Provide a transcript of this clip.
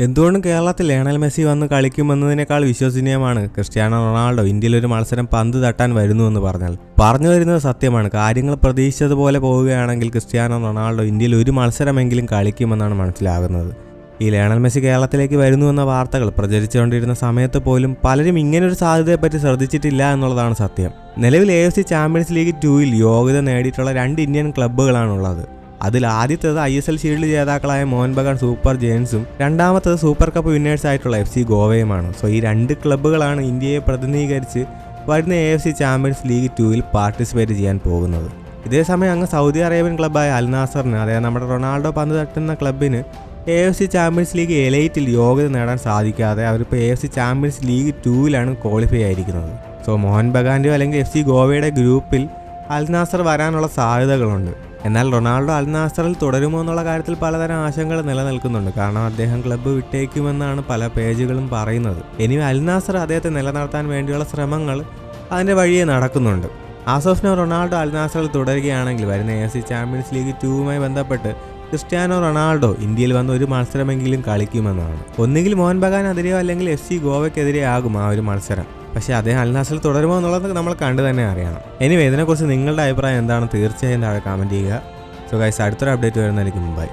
എന്തുകൊണ്ടും കേരളത്തിൽ Lionel Messi വന്ന് കളിക്കുമെന്നതിനേക്കാൾ വിശ്വസനീയമാണ് ക്രിസ്ത്യാനോ റൊണാൾഡോ. ഇന്ത്യയിൽ ഒരു മത്സരം പന്ത് തട്ടാൻ വരുന്നുവെന്ന് പറഞ്ഞാൽ. പറഞ്ഞു വരുന്നത് സത്യമാണ്. കാര്യങ്ങൾ പ്രതീക്ഷിച്ചതുപോലെ പോവുകയാണെങ്കിൽ ക്രിസ്ത്യാനോ റൊണാൾഡോ ഇന്ത്യയിൽ ഒരു മത്സരമെങ്കിലും കളിക്കുമെന്നാണ് മനസ്സിലാകുന്നത്. ഈ ലയണൽ മെസ്സി കേരളത്തിലേക്ക് വരുന്നുവെന്ന വാർത്തകൾ പ്രചരിച്ചുകൊണ്ടിരുന്ന സമയത്ത് പോലും പലരും ഇങ്ങനൊരു സാധ്യതയെപ്പറ്റി ശ്രദ്ധിച്ചിട്ടില്ല എന്നുള്ളതാണ് സത്യം. നിലവിൽ A F C champions league ടൂയിൽ യോഗ്യത നേടിയിട്ടുള്ള രണ്ട് ഇന്ത്യൻ ക്ലബ്ബുകളാണുള്ളത് അതിൽ ആദ്യത്തേത് ഐ എസ് എൽ ഷീൽഡ് ജേതാക്കളായ മോഹൻ ബഗാൻ സൂപ്പർ ജയൻസും രണ്ടാമത്തേത് സൂപ്പർ കപ്പ് വിന്നേഴ്സ് ആയിട്ടുള്ള എഫ് സി ഗോവയുമാണ്. സോ ഈ രണ്ട് ക്ലബ്ബുകളാണ് ഇന്ത്യയെ പ്രതിനിധീകരിച്ച് വരുന്ന A F C champions league ടൂവിൽ പാർട്ടിസിപ്പേറ്റ് ചെയ്യാൻ പോകുന്നത്. ഇതേസമയം അങ്ങ് സൗദി അറേബ്യൻ ക്ലബ്ബായ അൽനാസറിന് അതായത് നമ്മുടെ റൊണാൾഡോ പന്ത് തട്ടുന്ന ക്ലബിന് A F C champions league എലൈറ്റിൽ യോഗ്യത നേടാൻ സാധിക്കാതെ അവരിപ്പോൾ A F C champions league ടൂവിലാണ് qualify ആയിരിക്കുന്നത്. സോ മോഹൻ ബഗാന്റെയോ അല്ലെങ്കിൽ എഫ് സി ഗോവയുടെ ഗ്രൂപ്പിൽ അൽനാസർ വരാനുള്ള സാധ്യതകളുണ്ട്. എന്നാൽ റൊണാൾഡോ അൽ നാസറിൽ തുടരുമോ എന്നുള്ള കാര്യത്തിൽ പലതരം ആശങ്കകൾ നിലനിൽക്കുന്നുണ്ട്. കാരണം അദ്ദേഹം ക്ലബ്ബ് വിട്ടേക്കുമെന്നാണ് പല പേജുകളും പറയുന്നത്. ഇനി അൽ നാസർ അദ്ദേഹത്തെ നിലനിർത്താൻ വേണ്ടിയുള്ള ശ്രമങ്ങൾ അതിന്റെ വഴിയെ നടക്കുന്നുണ്ട്. ആസോഫ്നോ റൊണാൾഡോ അൽ നാസറിൽ തുടരുകയാണെങ്കിൽ വരുന്ന എ സി ചാമ്പ്യൻസ് ലീഗ് ടൂവുമായി ബന്ധപ്പെട്ട് ക്രിസ്ത്യാനോ റൊണാൾഡോ ഇന്ത്യയിൽ വന്ന് ഒരു മത്സരമെങ്കിലും കളിക്കുമെന്നാണ്. ഒന്നുകിൽ മോഹൻ ബഗാനെതിരെയോ അല്ലെങ്കിൽ എഫ് സി ഗോവയ്ക്കെതിരെയോ ആകും ആ ഒരു മത്സരം. പക്ഷേ അദ്ദേഹം അൽനാസിൽ തുടരുമോ എന്നുള്ളത് നമ്മൾ കണ്ടു തന്നെ അറിയണം. ഇനി ഇതിനെക്കുറിച്ച് നിങ്ങളുടെ അഭിപ്രായം എന്താണ്? തീർച്ചയായും താഴെ കമന്റ് ചെയ്യുക. സോ ഗൈസ് അടുത്തൊരു അപ്ഡേറ്റ് വരുന്നതായിരിക്കും. മുമ്പായി